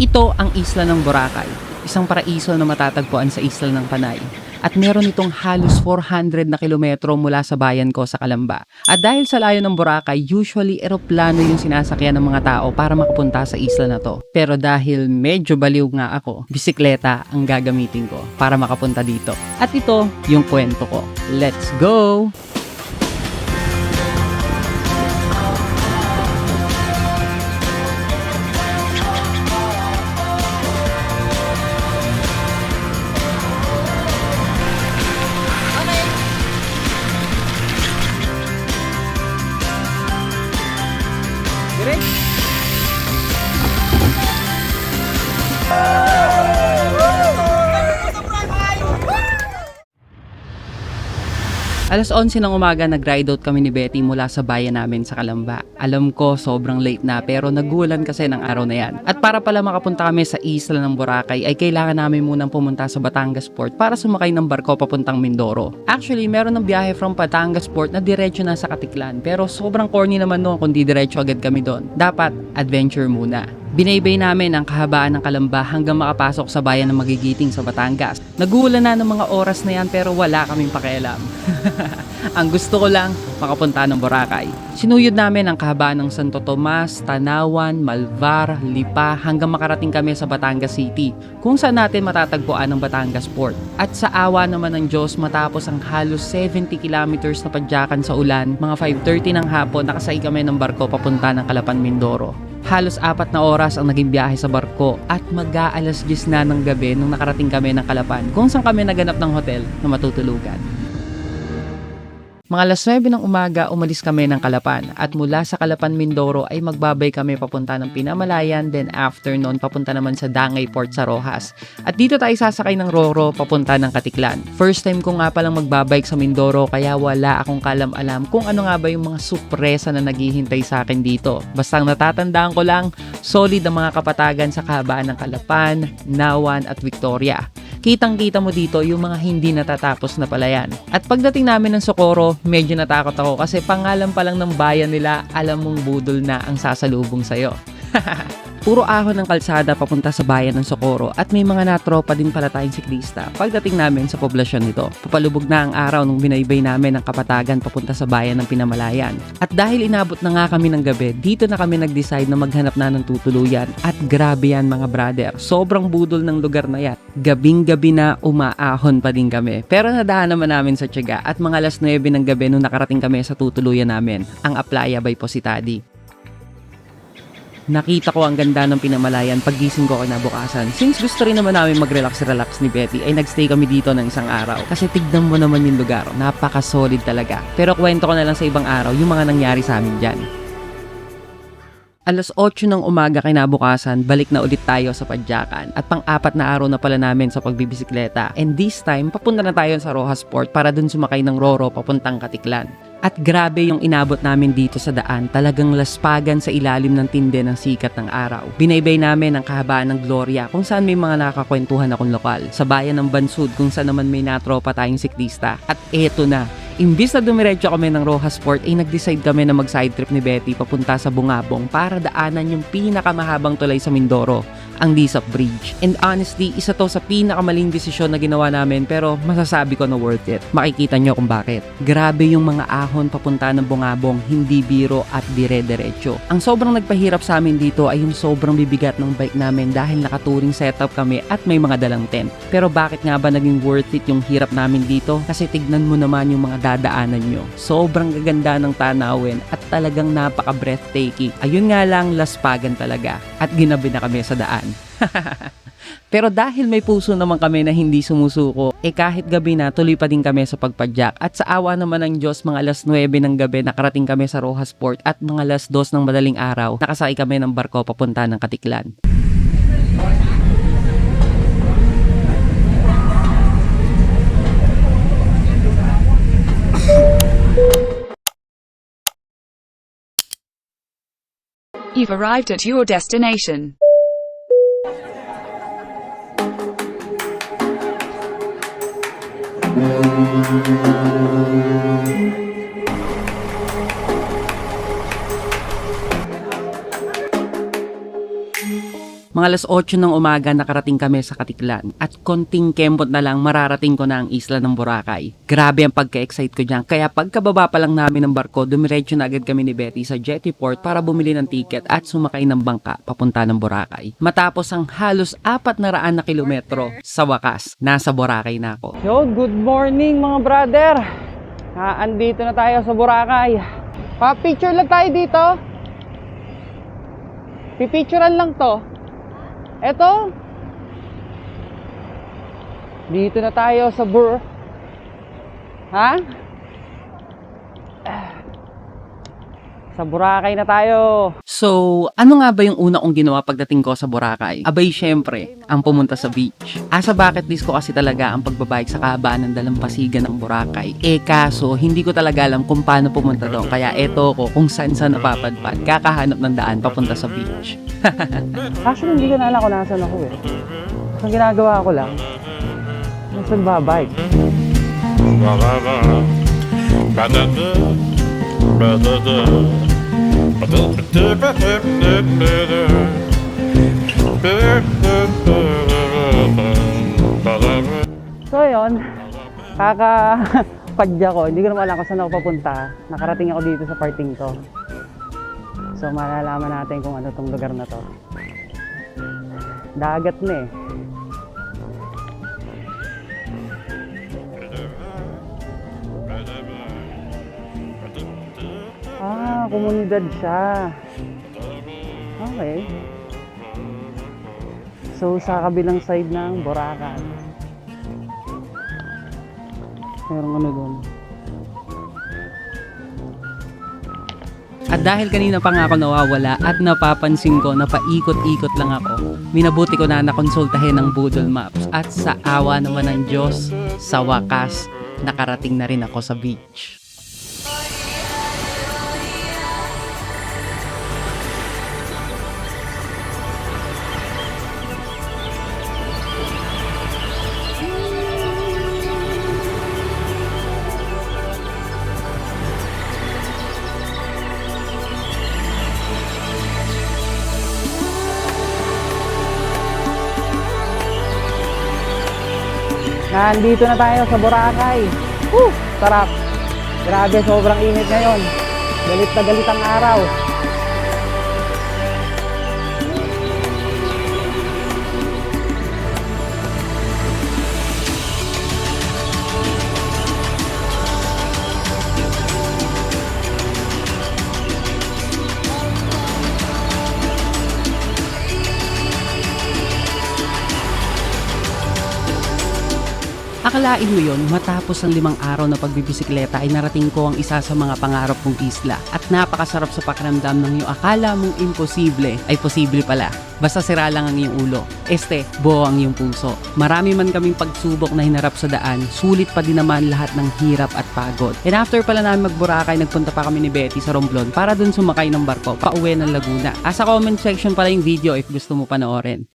Ito ang isla ng Boracay, isang paraiso na matatagpuan sa isla ng Panay. At meron itong halos 400 na kilometro mula sa bayan ko sa Kalamba. At dahil sa layo ng Boracay, usually eroplano yung sinasakyan ng mga tao para makapunta sa isla na to. Pero dahil medyo baliw nga ako, bisikleta ang gagamitin ko para makapunta dito. At ito yung kwento ko. Let's go! Alas 11 ng umaga, nag-ride out kami ni Betty mula sa bayan namin sa Kalamba. Alam ko, sobrang late na pero nagulan kasi ng araw na yan. At para pala makapunta kami sa isla ng Boracay, ay kailangan namin munang pumunta sa Batangas Port para sumakay ng barko papuntang Mindoro. Actually, meron ng biyahe from Batangas Port na diretso na sa Katiklan. Pero sobrang corny naman noon kung di diretso agad kami doon. Dapat, adventure muna. Binaybay namin ang kahabaan ng Kalamba hanggang makapasok sa bayan ng Magigiting sa Batangas. Nagulan na ng mga oras na yan pero wala kaming pakialam. ang gusto ko lang, makapunta ng Boracay. Sinuyod namin ang kahabaan ng Santo Tomas, Tanawan, Malvar, Lipa hanggang makarating kami sa Batangas City kung saan natin matatagpuan ang Batangas Port. At sa awa naman ng Diyos matapos ang halos 70 kilometers na padyakan sa ulan, mga 5.30 ng hapon nakasay kami ng barko papunta ng Kalapan, Mindoro. Halos apat na oras ang naging biyahe sa barko at mag-aalas 10 na ng gabi nung nakarating kami ng Kalapan kung saan kami naganap ng hotel na matutulugan. Mga alas 9 ng umaga, umalis kami ng Kalapan at mula sa Kalapan, Mindoro ay magbabay kami papunta ng Pinamalayan then after noon papunta naman sa Dangay Port sa Rojas. At dito tayo sasakay ng Roro papunta ng Katiklan. First time ko nga palang magbabike sa Mindoro kaya wala akong kalam-alam kung ano nga ba yung mga sorpresa na naghihintay sa akin dito. Basta ang natatandaan ko lang, solid ang mga kapatagan sa kahabaan ng Kalapan, Nawan at Victoria kitang-kita mo dito yung mga hindi natatapos na palayan. At pagdating namin ng Socorro, medyo natakot ako kasi pangalan pa lang ng bayan nila, alam mong budol na ang sasalubong sa'yo. Puro ahon ng kalsada papunta sa bayan ng Socorro at may mga natropa din pala tayong siklista pagdating namin sa poblasyon nito. Papalubog na ang araw nung binaybay namin ang kapatagan papunta sa bayan ng Pinamalayan. At dahil inabot na nga kami ng gabi, dito na kami nag-decide na maghanap na ng tutuluyan. At grabe yan mga brother, sobrang budol ng lugar na yan. Gabing-gabi na umaahon pa din kami. Pero nadaan naman namin sa tiyaga at mga alas 9 ng gabi nung nakarating kami sa tutuluyan namin, ang Aplaya by Positadi. Nakita ko ang ganda ng pinamalayan paggising ko kinabukasan. Since gusto rin naman namin mag-relax-relax ni Betty, ay nagstay kami dito ng isang araw. Kasi tignan mo naman yung lugar, napaka-solid talaga. Pero kwento ko na lang sa ibang araw yung mga nangyari sa amin dyan. Alas 8 ng umaga kinabukasan, balik na ulit tayo sa Padyakan at pang-apat na araw na pala namin sa pagbibisikleta. And this time, papunta na tayo sa Rojas Port para dun sumakay ng Roro papuntang Katiklan. At grabe yung inabot namin dito sa daan, talagang laspagan sa ilalim ng tinde ng sikat ng araw. Binaybay namin ang kahabaan ng Gloria kung saan may mga nakakwentuhan akong lokal. Sa bayan ng Bansud kung saan naman may natropa tayong siklista. At eto na, Imbis na dumiretso kami ng Rojas Port, ay nag-decide kami na mag-side trip ni Betty papunta sa Bungabong para daanan yung pinakamahabang tulay sa Mindoro, ang Disap Bridge. And honestly, isa to sa pinakamaling desisyon na ginawa namin pero masasabi ko na worth it. Makikita nyo kung bakit. Grabe yung mga ahon papunta ng Bungabong, hindi biro at dire-diretso. Ang sobrang nagpahirap sa amin dito ay yung sobrang bibigat ng bike namin dahil nakaturing setup kami at may mga dalang tent. Pero bakit nga ba naging worth it yung hirap namin dito? Kasi tignan mo naman yung mga dadaanan nyo. Sobrang gaganda ng tanawin at talagang napaka-breathtaking. Ayun nga lang, laspagan talaga. At ginabi na kami sa daan. Pero dahil may puso naman kami na hindi sumusuko, eh kahit gabi na tuloy pa din kami sa pagpadyak. At sa awa naman ng Diyos, mga alas 9 ng gabi nakarating kami sa Rojas Port at mga alas 2 ng madaling araw, nakasakay kami ng barko papunta ng Katiklan. You've arrived at your destination. Thank you. Mga alas 8 ng umaga nakarating kami sa Katiklan at konting kembot na lang mararating ko na ang isla ng Boracay. Grabe ang pagka-excite ko dyan kaya pagkababa pa lang namin ng barko, dumiretso na agad kami ni Betty sa jetty port para bumili ng ticket at sumakay ng bangka papunta ng Boracay. Matapos ang halos apat na raan na kilometro, sa wakas, nasa Boracay na ako. Yo, good morning mga brother! Ah, andito na tayo sa Boracay. Pa-picture lang tayo dito. Pipicturean lang to. Eto. Dito na tayo sa Bur... Ha? Ah. Sa Boracay na tayo. So, ano nga ba yung una kong ginawa pagdating ko sa Boracay? Abay, syempre, ang pumunta sa beach. Ah, sa bucket list ko kasi talaga ang pagbabike sa kahabaan ng dalampasigan ng Boracay. Eh kaso, hindi ko talaga alam kung paano pumunta doon. Kaya eto ko kung saan saan napapadpad. Kakahanap ng daan papunta sa beach. Actually, hindi ko na alam kung nasan ako eh. Ang ginagawa ko lang, nasa babike. So yun, kaka-padya ko. Hindi ko naman alam kung saan ako papunta. Nakarating ako dito sa parting to. So malalaman natin kung ano tong lugar na to. Dagat na eh. Komunidad siya. Okay. So, sa kabilang side ng Boracay. Merong ano doon. At dahil kanina pa nga ako nawawala at napapansin ko na paikot-ikot lang ako, minabuti ko na nakonsultahin ng Google Maps at sa awa naman ng Diyos, sa wakas, nakarating na rin ako sa beach. Nandito na tayo sa Boracay. Woo! Sarap. Grabe, sobrang init ngayon. Galit na galit ang araw. Akalain mo yon matapos ang limang araw na pagbibisikleta ay narating ko ang isa sa mga pangarap kong isla at napakasarap sa pakiramdam ng yung akala mong imposible ay posible pala. Basta sira lang ang iyong ulo. Este, buo ang iyong puso. Marami man kaming pagsubok na hinarap sa daan, sulit pa din naman lahat ng hirap at pagod. And after pala namin magburakay, nagpunta pa kami ni Betty sa Romblon para dun sumakay ng barko pauwi ng Laguna. Ah, sa comment section pala yung video if gusto mo panoorin.